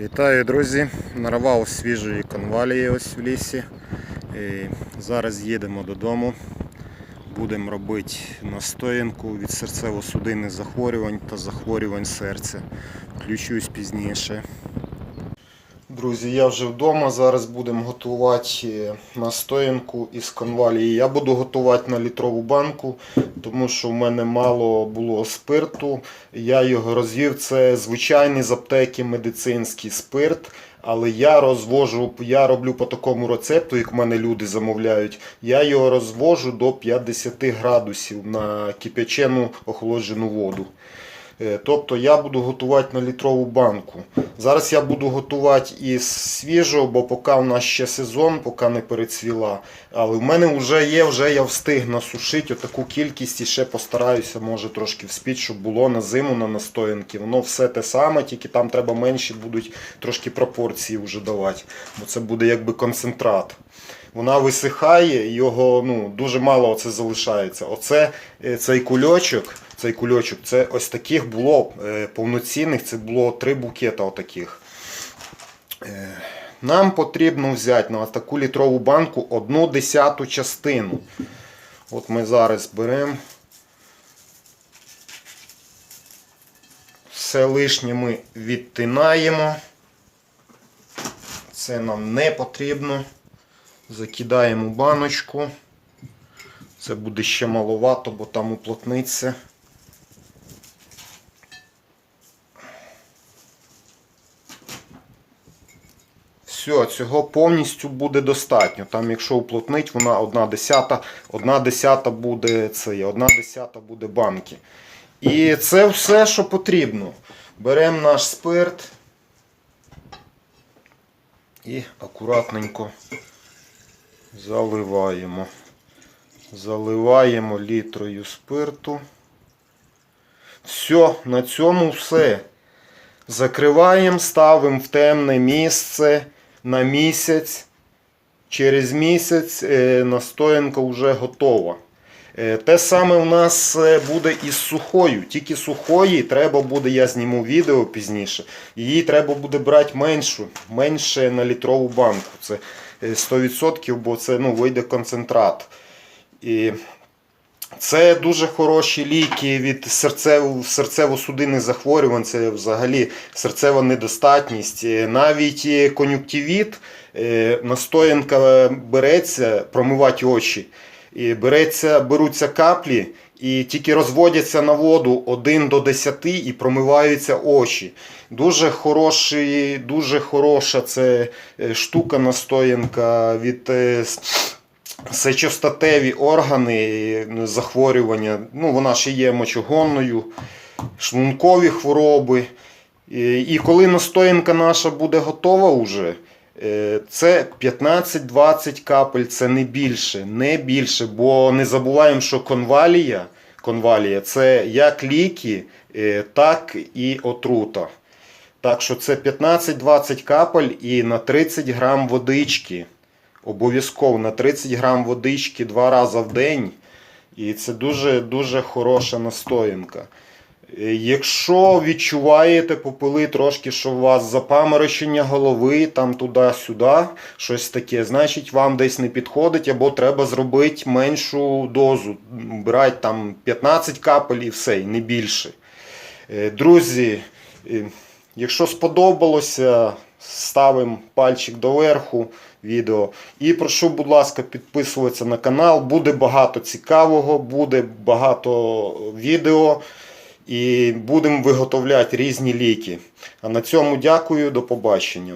Вітаю, друзі! Нарвав свіжої конвалії ось в лісі. І зараз їдемо додому. Будемо робити настоянку від серцево-судинних захворювань та захворювань серця. Включусь пізніше. Друзі, я вже вдома. Зараз будемо готувати е, настоянку із конвалії. Я буду готувати на літрову банку, тому що в мене мало було спирту. Я його розвів. Це звичайний з аптеки медицинський спирт. Але я розвожу, я роблю по такому рецепту, як в мене люди замовляють. Я його розвожу до 50 градусів на кип'ячену охолоджену воду. Е, Тобто я буду готувати на літрову банку. Зараз я буду готувати із свіжого, бо поки у нас ще сезон, поки не перецвіла. Але в мене вже є, вже я встиг насушити отаку кількість і ще постараюся, може трошки вспіть, щоб було на зиму на настоянки. Воно все те саме, тільки там треба менші будуть трошки пропорції вже давати. Бо це буде якби концентрат. Вона висихає, його ну, дуже мало оце залишається. Оце е, цей кульочок, цей кульочок, це ось таких було е, повноцінних, це було три букета отаких. Е, Нам потрібно взяти на таку літрову банку одну десяту частину. От ми зараз беремо. Все лишнє ми відтинаємо. Це нам не потрібно. Закидаємо баночку. Це буде ще маловато, бо там уплотниться. Все, цього повністю буде достатньо. Там, якщо уплотнить, вона одна десята, одна десята буде це, є, одна десята буде банки. І це все, що потрібно. Беремо наш спирт і акуратненько заливаємо. Заливаємо літрою спирту. Все, на цьому все. Закриваємо, ставимо в темне місце на місяць. Через місяць е, настоянка вже готова. Е, Те саме у нас е, буде із сухою. Тільки сухої треба буде, я зніму відео пізніше. Її треба буде брати меншу, менше на літрову банку. Це е, 100%, бо це ну, вийде концентрат. І це дуже хороші ліки від серцево- серцево-судинних захворювань, це взагалі серцева недостатність. Е, Навіть е, кон'юктивіт, е, настоянка береться, промивати очі. І береться, беруться каплі і тільки розводяться на воду 1 до 10 і промиваються очі. Дуже, хороший, дуже хороша це штука настоянка від сечостатеві органи е, захворювання. Ну, вона ще є мочогонною, шлункові хвороби. І коли настоянка наша буде готова вже, е, це 15-20 капель, це не більше, не більше. Бо не забуваємо, що конвалія, конвалія це як ліки, е, так і отрута. Так що це 15-20 капель і на 30 грам водички. Обов'язково на 30 грам водички два рази в день. І це дуже дуже хороша настоянка. Е, Якщо відчуваєте попили трошки, що у вас запаморочення голови, там туди-сюди, щось таке, значить вам десь не підходить, або треба зробити меншу дозу. Брати там 15 капель і все, і не більше. Е, Друзі, е, якщо сподобалося, ставимо пальчик доверху відео. І прошу, будь ласка, підписуватися на канал. Буде багато цікавого, буде багато відео. І будемо виготовляти різні ліки. А на цьому дякую, до побачення.